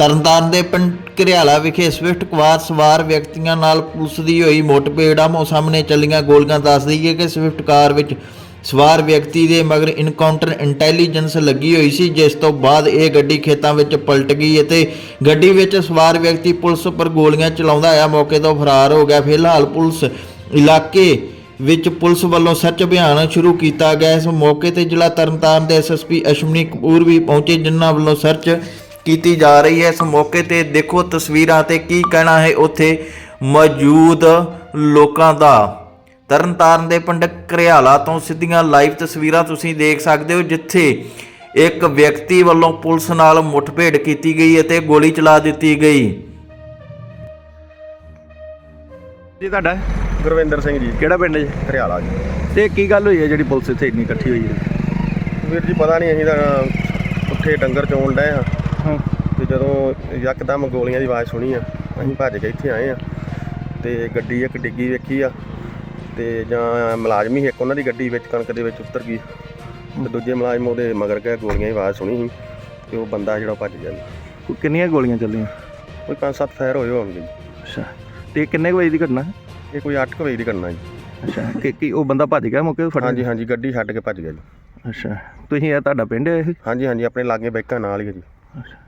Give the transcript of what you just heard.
ਤਰਨਤਾਰਨ ਦੇ ਪਿੰਡ ਘਰਿਆਲਾ ਵਿਖੇ ਸਵਿਫਟ ਕਾਰ ਸਵਾਰ ਵਿਅਕਤੀਆਂ ਨਾਲ ਪੁਲਿਸ ਦੀ ਹੋਈ ਮੁੱਠਭੇੜ ਆਮੋ ਸਾਹਮਣੇ ਚੱਲੀਆਂ ਗੋਲੀਆਂ ਦੱਸ ਦਈਏ ਕਿ ਸਵਿਫਟ ਕਾਰ ਵਿੱਚ ਸਵਾਰ ਵਿਅਕਤੀ ਦੇ ਮਗਰ ਇਨਕਾਊਂਟਰ ਇੰਟੈਲੀਜੈਂਸ ਲੱਗੀ ਹੋਈ ਸੀ, ਜਿਸ ਤੋਂ ਬਾਅਦ ਇਹ ਗੱਡੀ ਖੇਤਾਂ ਵਿੱਚ ਪਲਟ ਗਈ ਅਤੇ ਗੱਡੀ ਵਿੱਚ ਸਵਾਰ ਵਿਅਕਤੀ ਪੁਲਿਸ ਉੱਪਰ ਗੋਲੀਆਂ ਚਲਾਉਂਦਾ ਆਇਆ। ਮੌਕੇ ਤੋਂ ਫਰਾਰ ਹੋ ਗਿਆ। ਫਿਲਹਾਲ ਪੁਲਿਸ ਇਲਾਕੇ ਵਿੱਚ ਪੁਲਿਸ ਵੱਲੋਂ ਸਰਚ ਅਭਿਆਨ ਸ਼ੁਰੂ ਕੀਤਾ ਗਿਆ। ਇਸ ਮੌਕੇ ਤੇ ਜ਼ਿਲ੍ਹਾ ਤਰਨਤਾਰਨ ਦੇ ਐਸਐਸਪੀ ਅਸ਼ਵਨੀ ਕਪੂਰ ਵੀ ਪਹੁੰਚੇ, ਜਿਨ੍ਹਾਂ ਵੱਲੋਂ ਸਰਚ ਕੀਤੀ ਜਾ ਰਹੀ ਹੈ। ਇਸ ਮੌਕੇ ਤੇ ਦੇਖੋ ਤਸਵੀਰਾਂ ਤੇ ਕੀ ਕਹਿਣਾ ਹੈ ਉੱਥੇ ਮੌਜੂਦ ਲੋਕਾਂ ਦਾ। ਤਰਨਤਾਰਨ ਦੇ ਪਿੰਡ ਘਰਿਆਲਾ ਤੋਂ ਸਿੱਧੀਆਂ ਲਾਈਵ ਤਸਵੀਰਾਂ ਤੁਸੀਂ ਦੇਖ ਸਕਦੇ ਹੋ ਜਿੱਥੇ ਇੱਕ ਵਿਅਕਤੀ ਵੱਲੋਂ ਪੁਲਿਸ ਨਾਲ ਮੁੱਠਭੇੜ ਕੀਤੀ ਗਈ ਅਤੇ ਗੋਲੀ ਚਲਾ ਦਿੱਤੀ ਗਈ। ਜੀ ਤੁਹਾਡਾ? ਗੁਰਵਿੰਦਰ ਸਿੰਘ ਜੀ। ਕਿਹੜਾ ਪਿੰਡ ਜੀ? ਹਰਿਆਲਾ ਜੀ। ਤੇ ਕੀ ਗੱਲ ਹੋਈ ਹੈ ਜਿਹੜੀ ਪੁਲਿਸ ਇੱਥੇ ਇੰਨੀ ਇਕੱਠੀ ਹੋਈ ਹੈ? ਵੀਰ ਜੀ ਪਤਾ ਨਹੀਂ ਅਸੀਂ ਤਾਂ ਉੱਥੇ ਡੰਗਰ ਚੋਣ ਡਏ ਹਾਂ। ਹਾਂ। ਤੇ ਜਦੋਂ ਯਕਦਮ ਗੋਲੀਆਂ ਦੀ ਆਵਾਜ਼ ਸੁਣੀ ਆ ਅਸੀਂ ਭੱਜ ਕੇ ਇੱਥੇ ਆਏ ਆ ਤੇ ਗੱਡੀ ਇੱਕ ਡਿੱਗੀ ਵੇਖੀ ਆ ਤੇ ਜਾਂ ਮੁਲਾਜ਼ਮੀ ਇੱਕ ਉਹਨਾਂ ਦੀ ਗੱਡੀ ਵਿੱਚ ਕਣਕ ਦੇ ਵਿੱਚ ਉਤਰ ਗਈ ਤੇ ਦੂਜੇ ਮੁਲਾਜ਼ਮ ਉਹਦੇ ਮਗਰ ਗਏ ਗੋਲੀਆਂ ਦੀ ਆਵਾਜ਼ ਸੁਣੀ ਸੀ ਤੇ ਉਹ ਬੰਦਾ ਜਿਹੜਾ ਭੱਜ ਗਿਆ ਜੀ। ਕੋਈ ਕਿੰਨੀਆਂ ਗੋਲੀਆਂ ਚੱਲੀਆਂ? ਕੋਈ ਪੰਜ ਸੱਤ ਫਾਇਰ ਹੋਏ ਹੋਣਗੇ ਅੱਛਾ। ਤੇ ਕਿੰਨੇ ਵਜੇ ਦੀ ਘਟਨਾ? ਹੈ? ਇਹ ਕੋਈ 8 ਵਜੇ ਦੀ ਕਰਨਾ ਜੀ। ਅੱਛਾ। ਕਿ ਕੀ ਉਹ ਬੰਦਾ ਭੱਜ ਗਿਆ ਮੌਕੇ ਤੋਂ ਫੜ ਹਾਂਜੀ ਹਾਂਜੀ ਗੱਡੀ ਛੱਡ ਕੇ ਭੱਜ ਗਿਆ ਜੀ। ਅੱਛਾ। ਤੁਸੀਂ ਇਹ ਤੁਹਾਡਾ ਪਿੰਡ ਹੈ ਇਹ? ਹਾਂਜੀ ਹਾਂਜੀ ਆਪਣੇ ਲਾਗੇ ਬਾਈਕਾਂ ਨਾਲ ਹੀ ਆ ਜੀ। Okay.